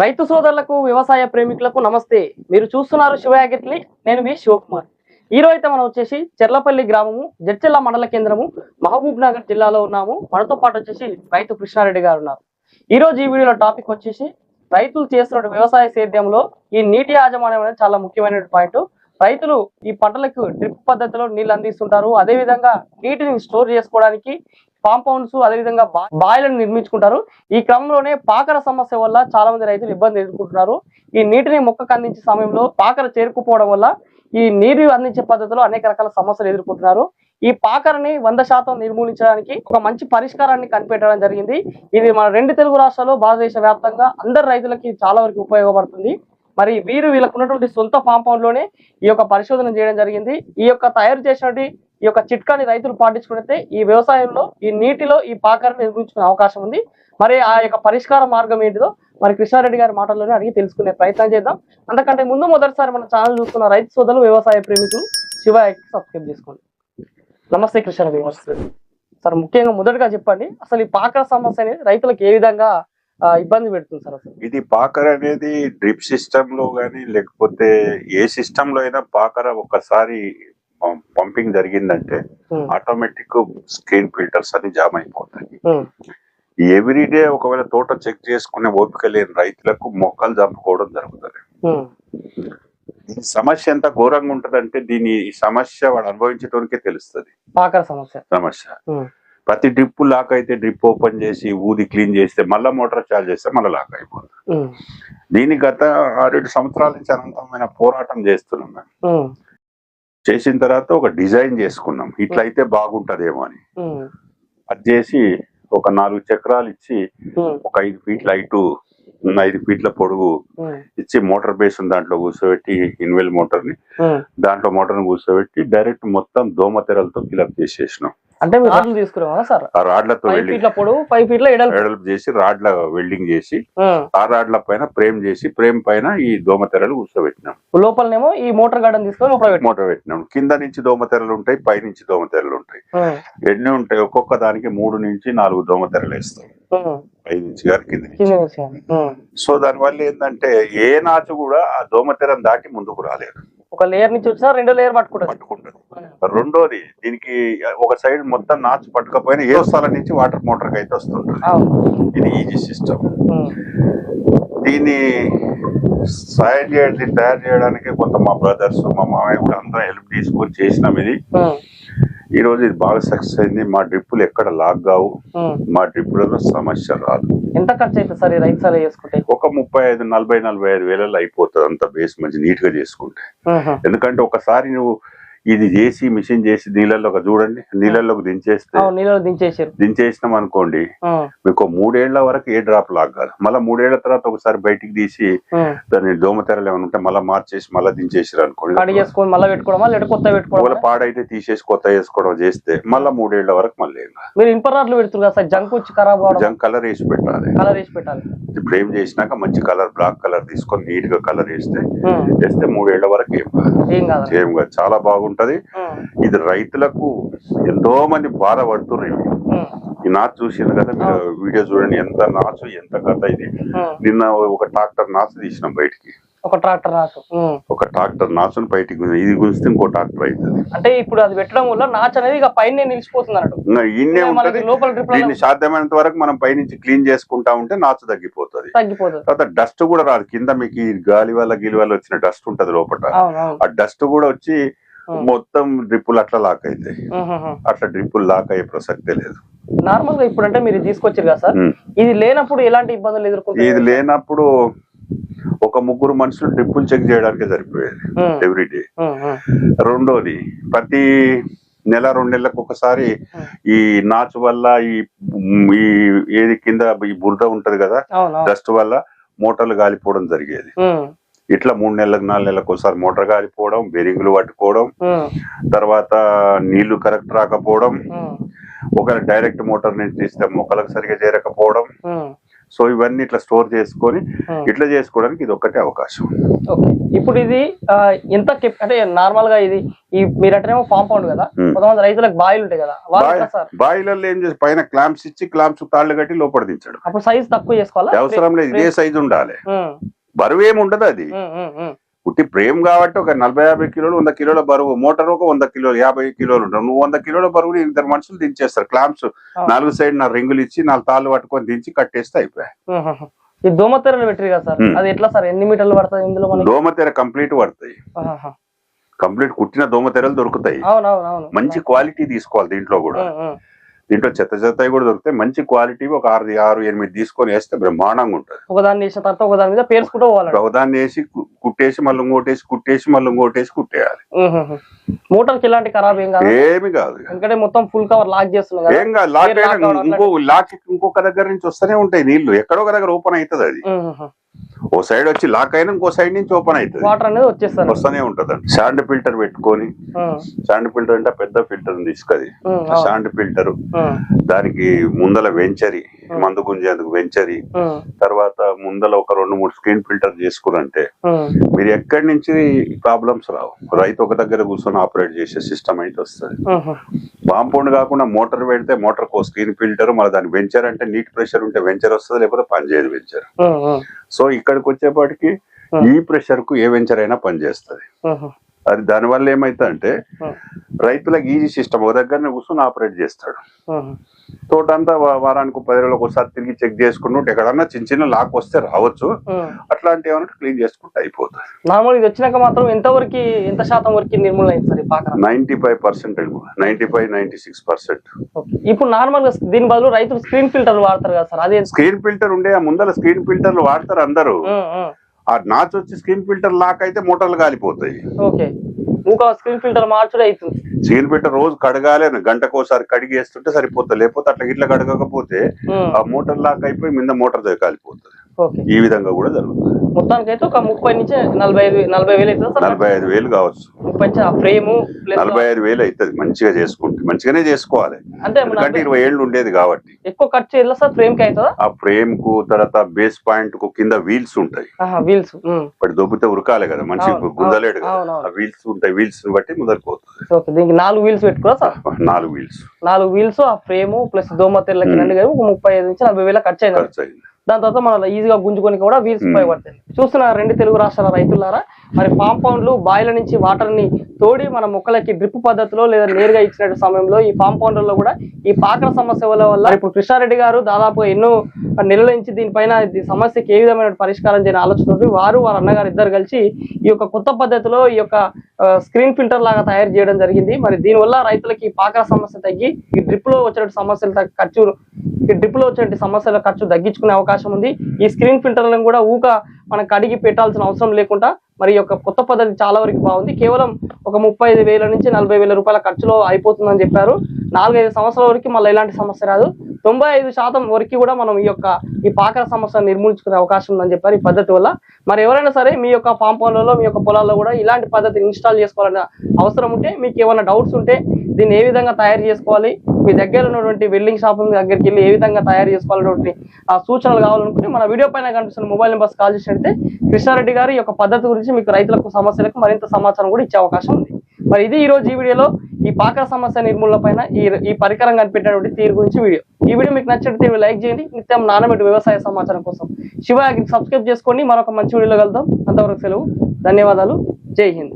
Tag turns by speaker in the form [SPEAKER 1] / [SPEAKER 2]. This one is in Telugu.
[SPEAKER 1] రైతు సోదరులకు వ్యవసాయ ప్రేమికులకు నమస్తే. మీరు చూస్తున్నారు శివయాగిట్లి నేను మీ శివకుమార్. ఈ రోజు అయితే మనం వచ్చేసి చెర్లపల్లి గ్రామము జడ్చెల్ల మండల కేంద్రము మహబూబ్ నగర్ జిల్లాలో ఉన్నాము. మనతో పాటు వచ్చేసి రైతు కృష్ణారెడ్డి గారు ఉన్నారు. ఈ రోజు ఈ వీడియోలో టాపిక్ వచ్చేసి రైతులు చేస్తున్న వ్యవసాయ సేద్యంలో ఈ నీటి యాజమాన్యం అనేది చాలా ముఖ్యమైన పాయింట్. రైతులు ఈ పంటలకు డ్రిప్ పద్ధతిలో నీళ్ళు అందిస్తుంటారు. అదే విధంగా నీటిని స్టోర్ చేసుకోవడానికి కాంపౌండ్స్ అదేవిధంగా బాయిలను నిర్మించుకుంటారు. ఈ క్రమంలోనే పాకర సమస్య వల్ల చాలా మంది రైతులు ఇబ్బంది ఎదుర్కొంటున్నారు. ఈ నీటిని మొక్కకు అందించే సమయంలో పాకర చేరుకుపోవడం వల్ల ఈ నీరు అందించే పద్ధతిలో అనేక రకాల సమస్యలు ఎదుర్కొంటున్నారు. ఈ పాకరని వంద శాతం నిర్మూలించడానికి ఒక మంచి పరిష్కారాన్ని కనిపెట్టడం జరిగింది. ఇది మన రెండు తెలుగు రాష్ట్రాల్లో భారతదేశ వ్యాప్తంగా అందరు రైతులకి చాలా వరకు ఉపయోగపడుతుంది. మరి వీరు వీళ్ళకు ఉన్నటువంటి సొంత కాంపౌండ్లోనే ఈ యొక్క పరిశోధన చేయడం జరిగింది. ఈ యొక్క తయారు చేసినటువంటి ఈ యొక్క చిట్కాని రైతులు పాటించుకుంటే ఈ వ్యవసాయంలో ఈ నీటిలో ఈ పాకరని నిర్మించుకునే అవకాశం ఉంది. మరి ఆ యొక్క పరిష్కార మార్గం ఏంటిదో మరి కృష్ణారెడ్డి గారి మాటల్లోనే అడిగి తెలుసుకునే ప్రయత్నం చేద్దాం. అంతకంటే ముందు మొదటిసారి మన ఛానల్ చూస్తున్న రైతు సోదరులు వ్యవసాయ ప్రేమికులు శివ సబ్స్క్రైబ్ చేసుకోండి. నమస్తే కృష్ణారెడ్డి గారు. సార్ ముఖ్యంగా మొదటగా చెప్పండి అసలు ఈ పాకర సమస్య అనేది రైతులకు ఏ విధంగా ఇబ్బంది పెడుతుంది సార్ అసలు?
[SPEAKER 2] ఇది పాకర్ అనేది డ్రిప్ సిస్టమ్లో గానీ లేకపోతే ఏ సిస్టమ్లో అయినా పాకర ఒకసారి పంపింగ్ జరిగిందంటే
[SPEAKER 1] ఉమ్,
[SPEAKER 2] ఆటోమేటిక్ స్క్రీన్ ఫిల్టర్స్ అని జామ్ అయిపోతాయి. ఎవ్రీడే ఒకవేళ తోట చెక్ చేసుకునే ఓపిక లేని రైతులకు మొక్కలు చంపుకోవడం జరుగుతుంది.
[SPEAKER 1] ఉమ్,
[SPEAKER 2] దీని సమస్య ఎంత ఘోరంగా ఉంటదంటే దీని ఈ సమస్య వాడు అనుభవించడానికే తెలుస్తుంది.
[SPEAKER 1] సమస్య.
[SPEAKER 2] ప్రతి డ్రిప్ లాక్ అయితే డ్రిప్ ఓపెన్ చేసి ఊది క్లీన్ చేస్తే మళ్ళీ మోటార్ చార్జ్ చేస్తే మళ్ళీ లాక్ అయిపోతుంది. దీని గత ఆరేడు సంవత్సరాల నుంచి అనంతమైన పోరాటం చేస్తున్నాం మేము. చేసిన తర్వాత ఒక డిజైన్ చేసుకున్నాం. ఇట్లా అయితే బాగుంటదేమో అని. అది చేసి ఒక నాలుగు చక్రాలు ఇచ్చి
[SPEAKER 1] ఉమ్,
[SPEAKER 2] ఒక ఐదు ఫీట్ల హైటు ఐదు ఫీట్ల పొడుగు ఇచ్చి మోటార్ బేస్ దాంట్లో కూర్చోబెట్టి ఇన్వెల్
[SPEAKER 1] మోటార్ని.
[SPEAKER 2] దాంట్లో మోటార్ని కూర్చోబెట్టి డైరెక్ట్ మొత్తం దోమ తెరలతో ఫిలప్ చేసేసినాం.
[SPEAKER 1] అంటే
[SPEAKER 2] రాడ్లతో
[SPEAKER 1] ఎడల్పు.
[SPEAKER 2] చేసి రాడ్ల వెల్డింగ్ చేసి. ఆ. రాడ్ల పైన ఫ్రేమ్ చేసి ఫ్రేమ్ పైన ఈ దోమ తెరలు కూర్చోబెట్టినాం.
[SPEAKER 1] లోపలనేమో ఈ మోటార్ గార్డెన్ తీసుకొని లోపల
[SPEAKER 2] మోటార్ పెట్టినాం. కింద నుంచి దోమ తెరలు ఉంటాయి పై నుంచి దోమ తెరలు ఉంటాయి. ఎన్ని ఉంటాయి? ఒక్కొక్క దానికి మూడు నుంచి నాలుగు దోమ తెరలు వేస్తాం.
[SPEAKER 1] ఉమ్.
[SPEAKER 2] పై నుంచి. గారు కింద. సో దానివల్ల ఏంటంటే ఏ నాచు కూడా ఆ దోమ తెరను దాటి ముందుకు రాలేదు.
[SPEAKER 1] ఒక లేయర్ నుంచి వచ్చినా రెండో లేయర్ పట్టుకుంటుంది.
[SPEAKER 2] పట్టుకుంటుంది. రెండోది దీనికి ఒక సైడ్ మొత్తం నాచు పట్టుకపోయినా ఏ స్థలం నుంచి వాటర్ మోటార్ అయితే వస్తుంటుంది. ఇది ఈజీ సిస్టమ్. దీన్ని సాయం చేయడానికి తయారు చేయడానికి కొంత మా బ్రదర్స్ మా మామయ్య కూడా అందరం హెల్ప్ తీసుకొని చేసినాం ఇది. ఈ రోజు ఇది బాగా సక్సెస్ అయింది. మా డ్రిప్పులు ఎక్కడ లాగ్ కావు. మా డ్రిప్పులలో సమస్య రాదు.
[SPEAKER 1] ఎంత ఖర్చు అవుతుంది సార్ రైతు సార్ చేసుకుంటే
[SPEAKER 2] ఒక ముప్పై ఐదు నలభై నలభై ఐదు వేలలో అయిపోతుంది అంత బేస్ మంచి నీట్గా చేసుకుంటే. ఎందుకంటే ఒకసారి నువ్వు ఇది చేసి మిషన్ చేసి నీళ్ళలోకి చూడండి నీళ్ళలోకి దించేస్తే
[SPEAKER 1] అవును నీళ్ళు దించేసారు.
[SPEAKER 2] దించేసినాం అనుకోండి మీకు మూడేళ్ళ వరకు ఏ డ్రాప్ లాగాలి. మళ్ళీ మూడేళ్ళ తర్వాత ఒకసారి బయటికి తీసి. దాన్ని దోమతెరలు ఏమైనా ఉంటే మళ్ళీ మార్చేసి మళ్ళీ దించేసారు అనుకోండి. పాడైతే తీసేసి కొత్త వేసుకోవడం చేస్తే మళ్ళీ మూడేళ్ళ వరకు మళ్ళీ ఏం కాదు.
[SPEAKER 1] మీరు ఇంపరాట్లు పెడుతున్నారు కదా సార్ జంక్ వచ్చి ఖరాబ్
[SPEAKER 2] జంక్ కలర్ వేసి పెట్టాలి.
[SPEAKER 1] కలర్ వేసి పెట్టాలి.
[SPEAKER 2] ఫ్రేమ్ చేసినాక మంచి కలర్ బ్లాక్ కలర్ తీసుకొని నీట్గా కలర్ వేస్తే వేస్తే మూడేళ్ళ వరకు ఏం కాదు.
[SPEAKER 1] ఏం కాదు.
[SPEAKER 2] ఏం కాదు. చాలా బాగుంటది.
[SPEAKER 1] ఉమ్,
[SPEAKER 2] ఇది రైతులకు ఎంతో మంది బాధపడుతున్నారు ఈ నాచు చూసింది కదా మీరు వీడియో చూడండి ఎంత నాచు ఎంత కథ ఇది. నిన్న ఒక ట్రాక్టర్ నాచు తీసినాం బయటికి.
[SPEAKER 1] ఒక ట్రాక్టర్ ఉమ్.
[SPEAKER 2] ఒక ట్రాక్టర్ నాచుని బయటికి ఇది గుంజితే ఇంకో ట్రాక్టర్ అవుతుంది.
[SPEAKER 1] అంటే ఇప్పుడు అది పెట్టడం వల్ల నాచ్ అనేది ఇక పైన నిలిచిపోతుంది అన్నట్టు.
[SPEAKER 2] ఉంటది. దీన్ని సాధ్యమైనంత వరకు మనం పైనుంచి క్లీన్ చేసుకుంటా ఉంటే నాచు తగ్గిపోతుంది.
[SPEAKER 1] తగ్గిపోతుంది.
[SPEAKER 2] తర్వాత డస్ట్ కూడా రాదు. కింద మీకు ఈ గాలి వల్ల గిలి వల్ల వచ్చిన డస్ట్ ఉంటది లోపల. ఆ డస్ట్ కూడా వచ్చి. మొత్తం డ్రిప్పులు అట్లా లాక్ అవుతాయి
[SPEAKER 1] ఉహుహు.
[SPEAKER 2] అట్లా డ్రిప్పులు లాక్ అయ్యే ప్రసక్తే లేదు.
[SPEAKER 1] నార్మల్గా ఇప్పుడు అంటే మీరు తీసుకొచ్చారు కదా సార్. ఇది లేనప్పుడు ఎలాంటి ఇబ్బందులు ఎదుర్కొంటారు?
[SPEAKER 2] ఇది లేనప్పుడు ఒక ముగ్గురు మనుషులు డ్రిప్పులు చెక్ చేయడానికి సరిపోయేది. ఎవ్రీడే రెండోది ప్రతి నెల రెండు నెలలకు ఒకసారి ఈ నాచు వల్ల ఈ ఈ ఏది కింద ఈ బురద ఉంటది కదా? డస్ట్ వల్ల మోటార్లు గాలిపోవడం జరిగేది. ఇట్లా మూడు నెలలకు నాలుగు నెలలకు ఒకసారి మోటార్ గాలిపోవడం బెరింగులు పట్టుకోవడం తర్వాత నీళ్ళు కరెక్ట్ రాకపోవడం ఒకవేళ డైరెక్ట్ మోటార్ నుంచి తీస్తే మొక్కలకు సరిగా చేరకపోవడం. సో ఇవన్నీ ఇట్లా స్టోర్ చేసుకొని. ఇట్లా చేసుకోవడానికి ఇది ఒక్కటే అవకాశం.
[SPEAKER 1] ఇప్పుడు ఇది ఎంత అంటే నార్మల్గా ఇది మీరు అంటేనేమో కాంపౌండ్ కదా. కొంతమంది రైతులకు బాయిలు ఉంటాయి కదా?
[SPEAKER 2] బాయిలర్లో ఏం చేసి పైన క్లాంప్స్ ఇచ్చి క్లాంప్స్ తాళ్ళు కట్టి లోపల దించడం.
[SPEAKER 1] అప్పుడు సైజ్ తక్కువ చేసుకోవాలా?
[SPEAKER 2] అవసరం లేదు ఇదే సైజు ఉండాలి. బరువు ఏమి ఉండదు అది. పుట్టి ప్రేమ్ కాబట్టి ఒక నలభై యాభై కిలోలు వంద కిలోల బరువు. మోటార్ ఒక వంద కిలోలు యాభై కిలోలు ఉంటావు నువ్వు వంద కిలోల బరువుని ఇద్దరు మనుషులు దించేస్తారు. క్లాంప్స్ నాలుగు సైడ్ నా రింగులు ఇచ్చి నాలుగు తాళ్ళు పట్టుకొని దించి కట్టేస్తే అయిపోయాయి.
[SPEAKER 1] ఈ దోమతెరలు పెట్టిరు కదా సార్. అది ఎట్లా సార్? ఎన్ని మీటర్లు పడుతుంది ఇందులో
[SPEAKER 2] దోమతెర కంప్లీట్ పడతాయి. కంప్లీట్ కుట్టిన దోమతెరలు దొరుకుతాయి. మంచి క్వాలిటీ తీసుకోవాలి దీంట్లో కూడా. దీంట్లో చెత్త చెత్తవి కూడా దొరుకుతాయి. మంచి క్వాలిటీ ఒక ఆరు ఆరు ఎనిమిది తీసుకొని వేస్తే బ్రహ్మాండంగా ఉంటుంది.
[SPEAKER 1] ఒకదాన్ని వేసిన తర్వాత ఒకదాని మీద పేర్చుకుంటూ పోవాలండి
[SPEAKER 2] ఒకదాన్ని వేసి కుట్టేసి మళ్ళీ ఇంకోటేసి కుట్టేసి మళ్ళీ ఇంకోటేసి కుట్టేయాలి.
[SPEAKER 1] మోటార్కి ఎలాంటి ఖరాబ్ ఏం కాదు.
[SPEAKER 2] ఏమి కాదు
[SPEAKER 1] ఎందుకంటే మొత్తం ఫుల్ కవర్ లాక్ చేస్తున్నాం
[SPEAKER 2] ఏం కాదు లాక్ ఇంకో లాక్ ఇంకొక దగ్గర నుంచి వస్తూనే ఉంటాయి నీళ్ళు. ఎక్కడో ఒక దగ్గర ఓపెన్ అవుతుంది అది. ఓ సైడ్ వచ్చి లాక్ అయినా ఇంకో సైడ్ నుంచి ఓపెన్ అవుతుంది.
[SPEAKER 1] వాటర్ అనేది వచ్చేస్తారు
[SPEAKER 2] వస్తూనే ఉంటది శాండ్ ఫిల్టర్ పెట్టుకొని శాండ్ ఫిల్టర్ అంటే పెద్ద ఫిల్టర్ తీసుకది. Sand filter. దానికి ముందల వెంచరి మందు గుంజేందుకు వెంచరి. తర్వాత ముందల ఒక రెండు మూడు స్క్రీన్ ఫిల్టర్ చేసుకురంటే. మీరు ఎక్కడి నుంచి ప్రాబ్లమ్స్ రావు. రైతు ఒక దగ్గర కూర్చొని ఆపరేట్ చేసే సిస్టమ్ అయితే వస్తుంది. కాంపౌండ్ కాకుండా మోటార్ పెడితే మోటార్ కో స్క్రీన్ ఫిల్టర్ మరి దాని వెంచర్ అంటే నీట్ ప్రెషర్ ఉంటే వెంచర్ వస్తుంది లేకపోతే పనిచేయదు వెంచర్.
[SPEAKER 1] ఉమ్, ఉమ్,
[SPEAKER 2] ఇక్కడికి వచ్చేపాటికి ఈ ప్రెషర్కు ఏ వెంచర్ అయినా పనిచేస్తుంది. అది దానివల్ల ఏమైతుందంటే
[SPEAKER 1] ఉమ్,
[SPEAKER 2] రైతులకు ఈజీ సిస్టమ్. ఒక దగ్గరనే కూర్చొని ఆపరేట్ చేస్తాడు. తోటంతా వా- వారానికి పది రోజులకు ఒకసారి తిరిగి చెక్ చేసుకుంటూ ఎక్కడన్నా చిన్న చిన్న లాక్ వస్తే రావచ్చు. అట్లాంటి ఏమైనా క్లీన్ చేసుకుంటే అయిపోతుంది.
[SPEAKER 1] నార్మల్ ఇది వచ్చినాక మాత్రం ఎంత వరకు ఎంత శాతం వరకు నిర్మూలన అయింది sir పాకర?
[SPEAKER 2] Ninety five percent ninety five ninety six percent.
[SPEAKER 1] ఇప్పుడు నార్మల్గా దీని బదులు రైతులు స్క్రీన్ ఫిల్టర్ వాడతారు కదా సార్ అదే
[SPEAKER 2] స్క్రీన్ ఫిల్టర్ ఉండే ముందర స్క్రీన్ ఫిల్టర్లు వాడతారు అందరూ. ఆ నాచ్ వచ్చి స్క్రీన్ ఫిల్టర్ లాక్ అయితే మోటార్లు కాలిపోతాయి.
[SPEAKER 1] ఓకే. ఇంకో స్క్రీన్ ఫిల్టర్ మార్చుడే అవుతుంది
[SPEAKER 2] స్క్రీన్ ఫిల్టర్ రోజు కడగాలి గంటకోసారి కడిగి వేస్తుంటే సరిపోతుంది. లేకపోతే అట్లా ఇట్లా కడగకపోతే ఆ మోటార్ లాక్ అయిపోయి మీద మోటార్ దగ్గర కాలిపోతుంది. ఈ విధంగా కూడా జరుగుతుంది.
[SPEAKER 1] మొత్తానికి అయితే ఒక ముప్పై నుంచి నలభై ఐదు నలభై వేలు అవుతుంది
[SPEAKER 2] నలభై ఐదు వేలు కావచ్చు.
[SPEAKER 1] ముప్పై నుంచి ఆ ఫ్రేము
[SPEAKER 2] నలభై ఐదు వేలు అవుతుంది మంచిగా చేసుకుంటే మంచిగానే చేసుకోవాలి.
[SPEAKER 1] అంటే
[SPEAKER 2] ఎందుకంటే ఇరవై ఏళ్ళు ఉండేది కాబట్టి.
[SPEAKER 1] ఎక్కువ ఖర్చు ఎలా సార్ ఫ్రేమ్కి అవుతుందా?
[SPEAKER 2] ఆ ఫ్రేమ్కు తర్వాత బేస్ పాయింట్కు కింద వీల్స్ ఉంటాయి.
[SPEAKER 1] వీల్స్
[SPEAKER 2] ఇప్పుడు దొబ్బితే ఉరకాలి కదా
[SPEAKER 1] అవును, అవును.
[SPEAKER 2] ఆ వీల్స్ ఉంటాయి వీల్స్ బట్టి ముందరికి పోతుంది
[SPEAKER 1] ఓకే దీనికి నాలుగు వీల్స్ పెట్టుకోరా సార్?
[SPEAKER 2] నాలుగు వీల్స్.
[SPEAKER 1] నాలుగు వీల్స్ ఆ ఫ్రేమ్ ప్లస్ దోమ తెల్లకి ముప్పై ఐదు నుంచి నలభై వేల ఖర్చు అయింది
[SPEAKER 2] ఖర్చు అయింది
[SPEAKER 1] దాని తర్వాత మనం ఈజీగా గుంజుకొని కూడా వీల్స్ ఉపయోగపడతాయి చూస్తున్న రెండు తెలుగు రాష్ట్రాల రైతులారా. మరి కాంపౌండ్లు బాయిల నుంచి వాటర్ని తోడి మన మొక్కలకి డ్రిప్ పద్ధతిలో లేదా నేరుగా ఇచ్చిన సమయంలో ఈ కాంపౌండ్లలో కూడా ఈ పాకల సమస్య వల్ల ఇప్పుడు కృష్ణారెడ్డి గారు దాదాపు ఎన్నో నెలల నుంచి దీనిపైన ఈ సమస్యకి ఏ విధమైన పరిష్కారం చేయని ఆలోచనతో వారు వారి అన్నగారు ఇద్దరు కలిసి ఈ యొక్క కొత్త పద్ధతిలో ఈ యొక్క స్క్రీన్ ఫిల్టర్ లాగా తయారు చేయడం జరిగింది. మరి దీనివల్ల రైతులకి ఈ పాకర సమస్య తగ్గి ఈ డ్రిప్లో వచ్చినటువంటి సమస్యలు ఖర్చు ఈ డ్రిప్లో వచ్చే సమస్యల ఖర్చు తగ్గించుకునే అవకాశం ఉంది. ఈ స్క్రీన్ ఫిల్టర్లను కూడా ఊక మనకు కడిగి పెట్టాల్సిన అవసరం లేకుండా మరి ఈ యొక్క కొత్త పద్ధతి చాలా వరకు బాగుంది. కేవలం ఒక ముప్పై ఐదు వేల నుంచి నలభై వేల రూపాయల ఖర్చులో అయిపోతుందని చెప్పారు. నాలుగైదు సంవత్సరాల వరకు మళ్ళీ ఎలాంటి సమస్య రాదు. తొంభై ఐదు శాతం వరకు కూడా మనం ఈ యొక్క ఈ పాకర సమస్యను నిర్మూలించుకునే అవకాశం ఉందని చెప్పారు ఈ పద్ధతి వల్ల. మరి ఎవరైనా సరే మీ యొక్క పాంపౌండ్లలో మీ యొక్క పొలాల్లో కూడా ఇలాంటి పద్ధతిని ఇన్స్టాల్ చేసుకోవాలన్న అవసరం ఉంటే మీకు ఏమైనా డౌట్స్ ఉంటే దీన్ని ఏ విధంగా తయారు చేసుకోవాలి? మీ దగ్గర ఉన్నటువంటి వెల్డింగ్ షాప్ దగ్గరికి వెళ్ళి ఏ విధంగా తయారు చేసుకోవాలన్నటువంటి ఆ సూచనలు కావాలనుకుంటే మన వీడియో పైన కనిపిస్తున్న మొబైల్ నెంబర్స్ కాల్ చేసినట్టే కృష్ణారెడ్డి గారు ఈ యొక్క పద్ధతి గురించి మీకు రైతులకు సమస్యలకు మరింత సమాచారం కూడా ఇచ్చే అవకాశం ఉంది. మరి ఇది ఈ రోజు ఈ వీడియోలో ఈ పాకర సమస్య నిర్మూలన పైన ఈ ఈ పరికరం కనిపెట్టినటువంటి తీరు గురించి వీడియో. ఈ వీడియో మీకు నచ్చినట్టు లైక్ చేయండి. నిత్యం నానబెట్టు వ్యవసాయ సమాచారం కోసం. శివ సబ్స్క్రైబ్ చేసుకోండి. మరొక మంచి వీడియోలో కలుద్దాం. అంతవరకు సెలవు. ధన్యవాదాలు. జై హింద్.